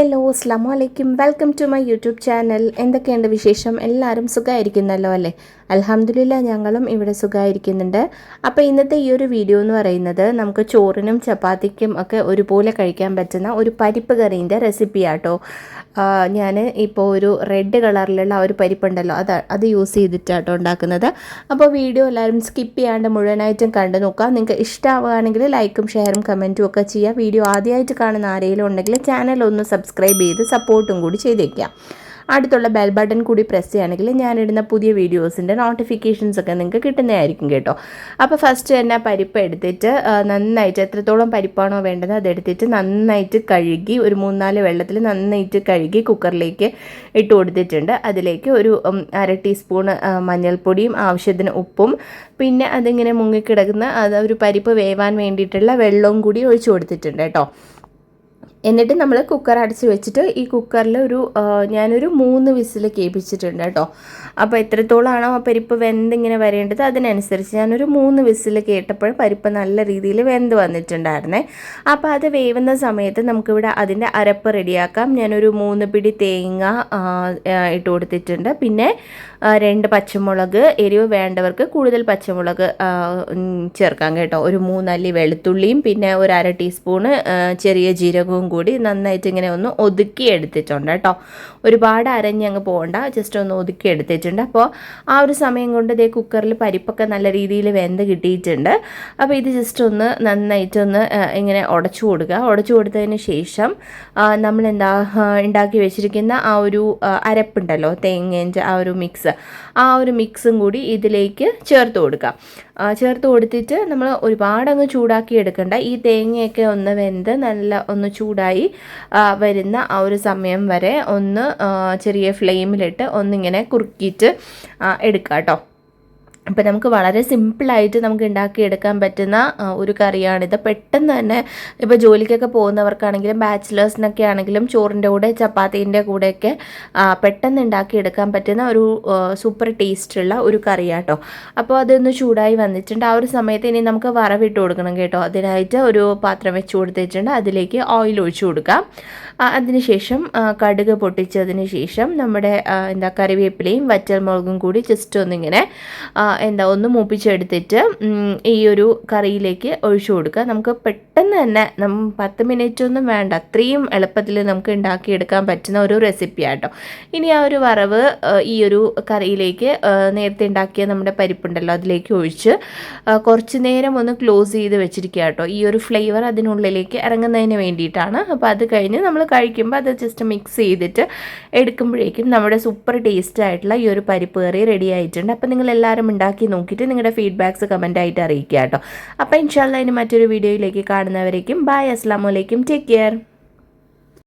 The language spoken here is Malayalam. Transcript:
ഹലോ അസ്ലാം വലൈക്കും welcome to my YouTube channel. എന്തൊക്കെയുണ്ട് വിശേഷം? എല്ലാവരും സുഖമായിരിക്കുന്നല്ലോ അല്ലേ? അലഹമ്മദില്ല ഞങ്ങളും ഇവിടെ സുഖമായിരിക്കുന്നുണ്ട് അപ്പോൾ ഇന്നത്തെ ഈ ഒരു വീഡിയോ എന്ന് പറയുന്നത് നമുക്ക് ചോറിനും ചപ്പാത്തിക്കും ഒക്കെ ഒരുപോലെ കഴിക്കാൻ പറ്റുന്ന ഒരു പരിപ്പ് കറീന്റെ റെസിപ്പി ആട്ടോ. ഞാൻ ഇപ്പോൾ ഒരു റെഡ് കളറിലുള്ള ഒരു പരിപ്പുണ്ടല്ലോ അത് അത് യൂസ് ചെയ്തിട്ടാട്ടോ ഉണ്ടാക്കുന്നത്. അപ്പോൾ വീഡിയോ എല്ലാവരും സ്കിപ്പ് ചെയ്യാണ്ട് മുഴുവനായിട്ടും കണ്ടു നോക്കാം നിങ്ങൾക്ക് ഇഷ്ടമാവുകയാണെങ്കിൽ ലൈക്കും ഷെയറും കമന്റും ഒക്കെ ചെയ്യുക. വീഡിയോ ആദ്യമായിട്ട് കാണുന്ന ആരെങ്കിലും ഉണ്ടെങ്കിൽ ചാനൽ ഒന്ന് സബ്സ്ക്രൈബ് ചെയ്ത് സപ്പോർട്ടും കൂടി ചെയ്തേക്കാം അടുത്തുള്ള ബെൽ ബട്ടൺ കൂടി പ്രസ് ചെയ്യുകയാണെങ്കിൽ ഞാനിടുന്ന പുതിയ വീഡിയോസിന്റെ നോട്ടിഫിക്കേഷൻസ് ഒക്കെ നിങ്ങൾക്ക് കിട്ടുന്നതായിരിക്കും കേട്ടോ. അപ്പോൾ ഫസ്റ്റ് തന്നെ പരിപ്പ് എടുത്തിട്ട് നന്നായിട്ട് എത്രത്തോളം പരിപ്പാണോ വേണ്ടത് അതെടുത്തിട്ട് നന്നായിട്ട് കഴുകി ഒരു മൂന്നാൽ വെള്ളത്തിൽ നന്നായിട്ട് കഴുകി കുക്കറിലേക്ക് ഇട്ട് കൊടുത്തിട്ടുണ്ട്. അതിലേക്ക് ഒരു അര ടീസ്പൂൺ മഞ്ഞൾപ്പൊടിയും ആവശ്യത്തിന് ഉപ്പും പിന്നെ അതിങ്ങനെ മുങ്ങിക്കിടക്കുന്ന അത് ഒരു പരിപ്പ് വേവാൻ വേണ്ടിയിട്ടുള്ള വെള്ളവും കൂടി ഒഴിച്ചു കൊടുത്തിട്ടുണ്ട് കേട്ടോ. എന്നിട്ട് നമ്മൾ കുക്കർ അടച്ച് വെച്ചിട്ട് ഈ കുക്കറിൽ ഒരു ഞാനൊരു മൂന്ന് വിസിൽ കേൾപ്പിച്ചിട്ടുണ്ട് കേട്ടോ. അപ്പോൾ എത്രത്തോളമാണോ ആ പരിപ്പ് വെന്തിങ്ങനെ വരേണ്ടത് അതിനനുസരിച്ച് ഞാനൊരു മൂന്ന് വിസിൽ കേട്ടപ്പോൾ പരിപ്പ് നല്ല രീതിയിൽ വെന്ത് വന്നിട്ടുണ്ടായിരുന്നേ. അപ്പോൾ അത് വേവുന്ന സമയത്ത് നമുക്കിവിടെ അതിന്റെ അരപ്പ് റെഡിയാക്കാം. ഞാനൊരു മൂന്ന് പിടി തേങ്ങ ഇട്ട് കൊടുത്തിട്ടുണ്ട്. പിന്നെ രണ്ട് പച്ചമുളക് എരിവ് വേണ്ടവർക്ക് കൂടുതൽ പച്ചമുളക് ചേർക്കാം കേട്ടോ. ഒരു മൂന്നല്ലി വെളുത്തുള്ളിയും പിന്നെ ഒരു അര ടീസ്പൂണ് ചെറിയ ജീരകവും കൂടി നന്നായിട്ട് ഇങ്ങനെ ഒന്ന് ഒതുക്കി എടുത്തിട്ടുണ്ട് കേട്ടോ. ഒരുപാട് അരഞ്ഞ് അങ്ങ് പോകണ്ട ജസ്റ്റ് ഒന്ന് ഒതുക്കി എടുത്തിട്ടുണ്ട്. അപ്പോൾ ആ ഒരു സമയം കൊണ്ട് ഇതേ കുക്കറിൽ പരിപ്പൊക്കെ നല്ല രീതിയിൽ വെന്ത് കിട്ടിയിട്ടുണ്ട്. അപ്പോൾ ഇത് ജസ്റ്റ് ഒന്ന് നന്നായിട്ടൊന്ന് ഇങ്ങനെ ഉടച്ചു കൊടുക്കുക. ഉടച്ചു കൊടുത്തതിന് ശേഷം നമ്മൾ എന്താ ഉണ്ടാക്കി വെച്ചിരിക്കുന്ന ആ ഒരു അരപ്പുണ്ടല്ലോ തേങ്ങേന്റെ ആ ഒരു മിക്സ് ആ ഒരു മിക്സും കൂടി ഇതിലേക്ക് ചേർത്ത് കൊടുക്കുക. ചേർത്ത് കൊടുത്തിട്ട് നമ്മൾ ഒരുപാട് അങ്ങ് ചൂടാക്കി എടുക്കണ്ട. ഈ തേങ്ങയൊക്കെ ഒന്ന് വെന്ത് നല്ല ഒന്ന് ചൂടായി വരുന്ന ആ ഒരു സമയം വരെ ഒന്ന് ചെറിയ ഫ്ലെയിമിലിട്ട് ഒന്നിങ്ങനെ കുറുക്കിയിട്ട് എടുക്കാം കേട്ടോ അപ്പോൾ നമുക്ക് വളരെ സിമ്പിളായിട്ട് നമുക്ക് ഉണ്ടാക്കിയെടുക്കാൻ പറ്റുന്ന ഒരു കറിയാണിത് പെട്ടെന്ന് തന്നെ ഇപ്പോൾ ജോലിക്കൊക്കെ പോകുന്നവർക്കാണെങ്കിലും ബാച്ചിലേഴ്സിനൊക്കെ ആണെങ്കിലും ചോറിന്റെ കൂടെ ചപ്പാത്തീന്റെ കൂടെയൊക്കെ പെട്ടെന്ന് ഉണ്ടാക്കിയെടുക്കാൻ പറ്റുന്ന ഒരു സൂപ്പർ ടേസ്റ്റുള്ള ഒരു കറിയാട്ടോ. അപ്പോൾ അതൊന്ന് ചൂടായി വന്നിട്ടുണ്ട്. ആ ഒരു സമയത്ത് ഇനി നമുക്ക് വറവിട്ട് കൊടുക്കണം കേട്ടോ. അതിനായിട്ട് ഒരു പാത്രം വെച്ച് കൊടുത്തിട്ടുണ്ട്. അതിലേക്ക് ഓയിൽ ഒഴിച്ചു കൊടുക്കാം. അതിനുശേഷം കടുക് പൊട്ടിച്ചതിന് ശേഷം നമ്മുടെ എന്താ കറിവേപ്പിലയും വറ്റൽമുളകും കൂടി ജസ്റ്റ് ഒന്നിങ്ങനെ എന്താ ഒന്ന് മൂപ്പിച്ചെടുത്തിട്ട് ഈ ഒരു കറിയിലേക്ക് ഒഴിച്ചു കൊടുക്കുക. നമുക്ക് പെട്ടെന്ന് തന്നെ നമ്മൾ പത്ത് മിനിറ്റ് ഒന്നും വേണ്ട. അത്രയും എളുപ്പത്തിൽ നമുക്ക് ഉണ്ടാക്കിയെടുക്കാൻ പറ്റുന്ന ഒരു റെസിപ്പിയാട്ടോ ഇനി ആ ഒരു വറവ് ഈ ഒരു കറിയിലേക്ക് നേരത്തെ ഉണ്ടാക്കിയ നമ്മുടെ പരിപ്പുണ്ടല്ലോ അതിലേക്ക് ഒഴിച്ച് കുറച്ച് നേരം ഒന്ന് ക്ലോസ് ചെയ്ത് വെച്ചിരിക്കുക കേട്ടോ ഈ ഒരു ഫ്ലേവർ അതിനുള്ളിലേക്ക് ഇറങ്ങുന്നതിന് വേണ്ടിയിട്ടാണ്. അപ്പോൾ അത് കഴിഞ്ഞ് നമ്മൾ കഴിക്കുമ്പോൾ അത് ജസ്റ്റ് മിക്സ് ചെയ്തിട്ട് എടുക്കുമ്പോഴേക്കും നമ്മുടെ സൂപ്പർ ടേസ്റ്റ് ആയിട്ടുള്ള ഈ ഒരു പരിപ്പ് കറി റെഡി ആയിട്ടുണ്ട്. അപ്പോൾ നിങ്ങൾ എല്ലാവരും ഉണ്ടാക്കി നോക്കിയിട്ട് നിങ്ങളുടെ ഫീഡ്ബാക്ക്സ് കമന്റായിട്ട് അറിയിക്കുക കേട്ടോ. അപ്പോൾ ഇൻഷാല്ല ഇനി മറ്റൊരു വീഡിയോയിലേക്ക് കാണുന്നവരേക്കും ബായ് അസ്സാം വലൈക്കും ടേക്ക് കെയർ